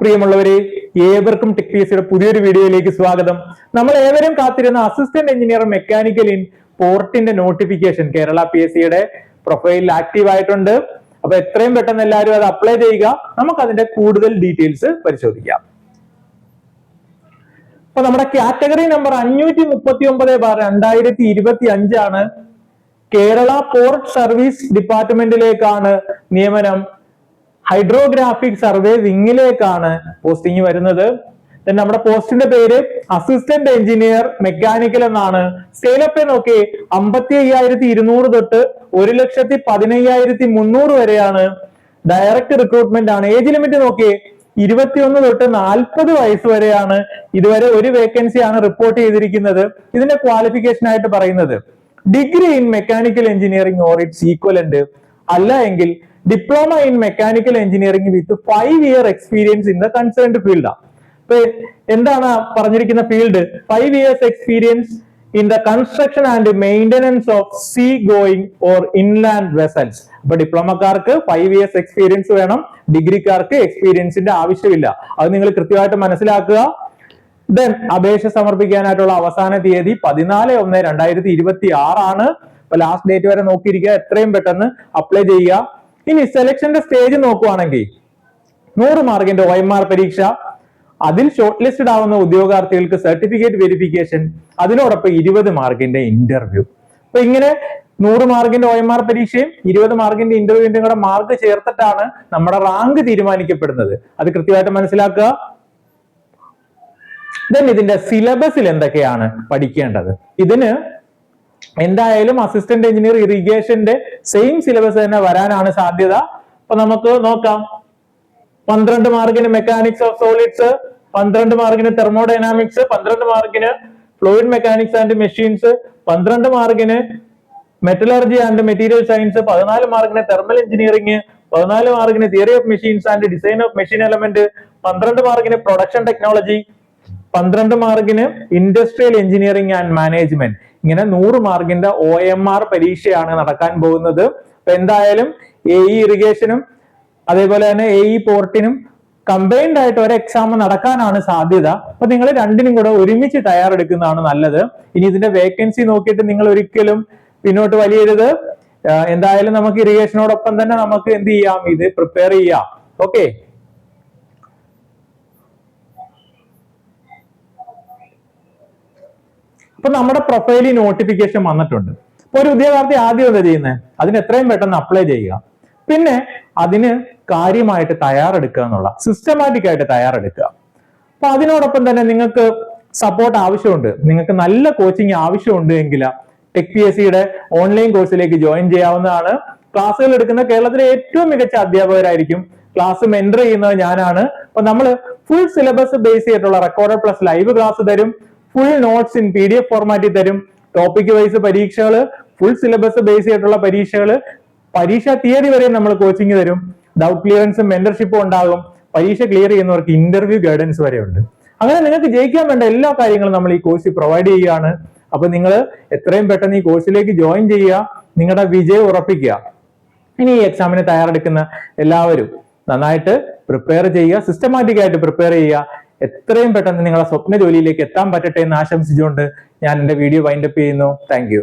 പ്രിയമുള്ളവരെ ഏവർക്കും tech P S സിയുടെ പുതിയൊരു വീഡിയോയിലേക്ക് സ്വാഗതം. നമ്മൾ ഏവരും കാത്തിരുന്ന അസിസ്റ്റന്റ് എഞ്ചിനീയർ മെക്കാനിക്കൽ ഇൻ പോർട്ടിന്റെ നോട്ടിഫിക്കേഷൻ കേരള പി എസ് സിയുടെ പ്രൊഫൈലിൽ ആക്റ്റീവ് ആയിട്ടുണ്ട്. അപ്പൊ എത്രയും പെട്ടെന്ന് എല്ലാവരും അത് അപ്ലൈ ചെയ്യുക. നമുക്ക് അതിന്റെ കൂടുതൽ ഡീറ്റെയിൽസ് പരിശോധിക്കാം. അപ്പൊ നമ്മുടെ കാറ്റഗറി നമ്പർ അഞ്ഞൂറ്റി മുപ്പത്തി ഒമ്പത് ബാർ രണ്ടായിരത്തി ഇരുപത്തി അഞ്ചാണ് കേരള പോർട്ട് സർവീസ് ഡിപ്പാർട്ട്മെന്റിലേക്കാണ് നിയമനം. ഹൈഡ്രോഗ്രാഫിക് സർവേ വിങ്ങിലേക്കാണ് പോസ്റ്റിംഗ് വരുന്നത്. നമ്മുടെ പോസ്റ്റിന്റെ പേര് അസിസ്റ്റന്റ് എഞ്ചിനീയർ മെക്കാനിക്കൽ എന്നാണ്. സ്കെയിലപ്പ് നോക്കി അമ്പത്തി അയ്യായിരത്തി ഇരുന്നൂറ് തൊട്ട് ഒരു ലക്ഷത്തി പതിനയ്യായിരത്തി മുന്നൂറ് വരെയാണ് ഡയറക്റ്റ് റിക്രൂട്ട്മെന്റ് ആണ്. ഏജ് ലിമിറ്റ് നോക്കി ഇരുപത്തിയൊന്ന് തൊട്ട് നാൽപ്പത് വയസ്സ് വരെയാണ് ഇതുവരെ ഒരു വേക്കൻസി ആണ് റിപ്പോർട്ട് ചെയ്തിരിക്കുന്നത്. ഇതിന്റെ ക്വാളിഫിക്കേഷൻ ആയിട്ട് പറയുന്നത് degree in mechanical engineering or its equivalent അല്ല എങ്കിൽ diploma in mechanical engineering with five year experience in the concerned field അപ്പൊ എന്താണ് പറഞ്ഞിരിക്കുന്ന field five years experience in the construction and maintenance of sea going or inland vessels അപ്പൊ ഡിപ്ലോമക്കാർക്ക് five years experience വേണം. ഡിഗ്രിക്കാർക്ക് എക്സ്പീരിയൻസിന്റെ ആവശ്യമില്ല. അത് നിങ്ങൾ കൃത്യമായിട്ട് മനസ്സിലാക്കുക. ദെൻ അപേക്ഷ സമർപ്പിക്കാനായിട്ടുള്ള അവസാന തീയതി പതിനാല് ഒന്ന് രണ്ടായിരത്തി ഇരുപത്തി ആറാണ് ഇപ്പൊ ലാസ്റ്റ് ഡേറ്റ് വരെ നോക്കിയിരിക്കുക. എത്രയും പെട്ടെന്ന് അപ്ലൈ ചെയ്യുക. ഇനി സെലക്ഷന്റെ സ്റ്റേജ് നോക്കുവാണെങ്കിൽ നൂറ് മാർക്കിന്റെ ഒ എം ആർ പരീക്ഷ. അതിൽ ഷോർട്ട് ലിസ്റ്റഡ് ആവുന്ന ഉദ്യോഗാർത്ഥികൾക്ക് സർട്ടിഫിക്കറ്റ് വെരിഫിക്കേഷൻ അതിനോടൊപ്പം ഇരുപത് മാർക്കിന്റെ ഇന്റർവ്യൂ അപ്പൊ ഇങ്ങനെ നൂറ് മാർക്കിന്റെ ഒ എം ആർ പരീക്ഷയും ഇരുപത് മാർക്കിന്റെ ഇന്റർവ്യൂവിന്റെ കൂടെ മാർക്ക് ചേർത്തിട്ടാണ് നമ്മുടെ റാങ്ക് തീരുമാനിക്കപ്പെടുന്നത്. അത് കൃത്യമായിട്ട് മനസ്സിലാക്കുക. ദെൻ ഇതിന്റെ സിലബസിൽ എന്തൊക്കെയാണ് പഠിക്കേണ്ടത്? ഇതിന് എന്തായാലും അസിസ്റ്റന്റ് എഞ്ചിനീയർ ഇറിഗേഷന്റെ സെയിം സിലബസ് തന്നെ വരാനാണ് സാധ്യത. അപ്പൊ നമുക്ക് നോക്കാം. പന്ത്രണ്ട് മാർക്കിന് മെക്കാനിക്സ് ഓഫ് സോളിഡ്സ് പന്ത്രണ്ട് മാർക്കിന് തെർമോഡൈനാമിക്സ് പന്ത്രണ്ട് മാർക്കിന് ഫ്ലൂയിഡ് മെക്കാനിക്സ് ആൻഡ് മെഷീൻസ് പന്ത്രണ്ട് മാർക്കിന് മെറ്റലർജി ആൻഡ് മെറ്റീരിയൽ സയൻസ് പതിനാല് മാർക്കിന് തെർമൽ എഞ്ചിനീയറിംഗ് പതിനാല് മാർക്കിന് theory of machines and design of machine element പന്ത്രണ്ട് മാർക്കിന് പ്രൊഡക്ഷൻ ടെക്നോളജി പന്ത്രണ്ട് മാർക്കിന് ഇൻഡസ്ട്രിയൽ എഞ്ചിനീയറിംഗ് ആൻഡ് മാനേജ്മെന്റ് ഇങ്ങനെ നൂറ് മാർക്കിന്റെ ഒ എം ആർ പരീക്ഷയാണ് നടക്കാൻ പോകുന്നത്. അപ്പൊ എന്തായാലും എ ഇ ഇറിഗേഷനും അതേപോലെ തന്നെ എ ഇ പോർട്ടിനും കമ്പൈൻഡ് ആയിട്ട് ഒരു എക്സാം നടക്കാനാണ് സാധ്യത. അപ്പൊ നിങ്ങൾ രണ്ടിനും കൂടെ ഒരുമിച്ച് തയ്യാറെടുക്കുന്നതാണ് നല്ലത്. ഇനി ഇതിന്റെ വേക്കൻസി നോക്കിയിട്ട് നിങ്ങൾ ഒരിക്കലും പിന്നോട്ട് വലിയരുത്. എന്തായാലും നമുക്ക് ഇറിഗേഷനോടൊപ്പം തന്നെ നമുക്ക് എന്ത് ചെയ്യാം? ഇത് പ്രിപ്പയർ ചെയ്യാം. ഓക്കെ അപ്പൊ നമ്മുടെ പ്രൊഫൈലിൽ നോട്ടിഫിക്കേഷൻ വന്നിട്ടുണ്ട്. അപ്പൊ ഒരു ഉദ്യോഗാർത്ഥി ആദ്യം എന്താ ചെയ്യുന്നത് അതിന് എത്രയും പെട്ടെന്ന് അപ്ലൈ ചെയ്യുക. പിന്നെ അതിന് കാര്യമായിട്ട് തയ്യാറെടുക്കുക എന്നുള്ള സിസ്റ്റമാറ്റിക് ആയിട്ട് തയ്യാറെടുക്കുക. അപ്പൊ അതിനോടൊപ്പം തന്നെ നിങ്ങൾക്ക് സപ്പോർട്ട് ആവശ്യമുണ്ട്. നിങ്ങൾക്ക് നല്ല കോച്ചിങ് ആവശ്യമുണ്ട് എങ്കിൽ ടെക് പി എസ് സിയുടെ ഓൺലൈൻ കോഴ്സിലേക്ക് ജോയിൻ ചെയ്യാവുന്നതാണ്. ക്ലാസ്സുകൾ എടുക്കുന്ന കേരളത്തിലെ ഏറ്റവും മികച്ച അധ്യാപകരായിരിക്കും. ക്ലാസ് മെന്റർ ചെയ്യുന്നത് ഞാനാണ്. അപ്പൊ നമ്മൾ ഫുൾ സിലബസ് ബേസ് ചെയ്തിട്ടുള്ള റെക്കോർഡ് പ്ലസ് ലൈവ് ക്ലാസ് തരും. Full notes in P D F ഫോർമാറ്റിൽ തരും. ടോപ്പിക് വൈസ് പരീക്ഷകൾ ഫുൾ സിലബസ് ബേസ് ചെയ്തിട്ടുള്ള പരീക്ഷകൾ പരീക്ഷാ തീയതി വരെ നമ്മൾ കോച്ചിങ് തരും. ഡൗട്ട് ക്ലിയറൻസും മെന്റർഷിപ്പും ഉണ്ടാകും. പരീക്ഷ ക്ലിയർ ചെയ്യുന്നവർക്ക് ഇന്റർവ്യൂ ഗൈഡൻസ് വരെ ഉണ്ട്. അങ്ങനെ നിങ്ങൾക്ക് ജയിക്കാൻ വേണ്ട എല്ലാ കാര്യങ്ങളും നമ്മൾ ഈ കോഴ്സിൽ പ്രൊവൈഡ് ചെയ്യുകയാണ്. അപ്പൊ നിങ്ങൾ എത്രയും പെട്ടെന്ന് ഈ കോഴ്സിലേക്ക് ജോയിൻ ചെയ്യുക. നിങ്ങളുടെ വിജയം ഉറപ്പിക്കുക. ഇനി ഈ എക്സാമിന് തയ്യാറെടുക്കുന്ന എല്ലാവരും നന്നായിട്ട് പ്രിപ്പയർ ചെയ്യുക. സിസ്റ്റമാറ്റിക് ആയിട്ട് പ്രിപ്പയർ ചെയ്യുക. എത്രയും പെട്ടെന്ന് നിങ്ങളുടെ സ്വപ്ന ജോലിയിലേക്ക് എത്താൻ പറ്റട്ടെ എന്ന് ആശംസിച്ചുകൊണ്ട് ഞാൻ എന്റെ വീഡിയോ വൈൻഡപ്പ് ചെയ്യുന്നു. താങ്ക്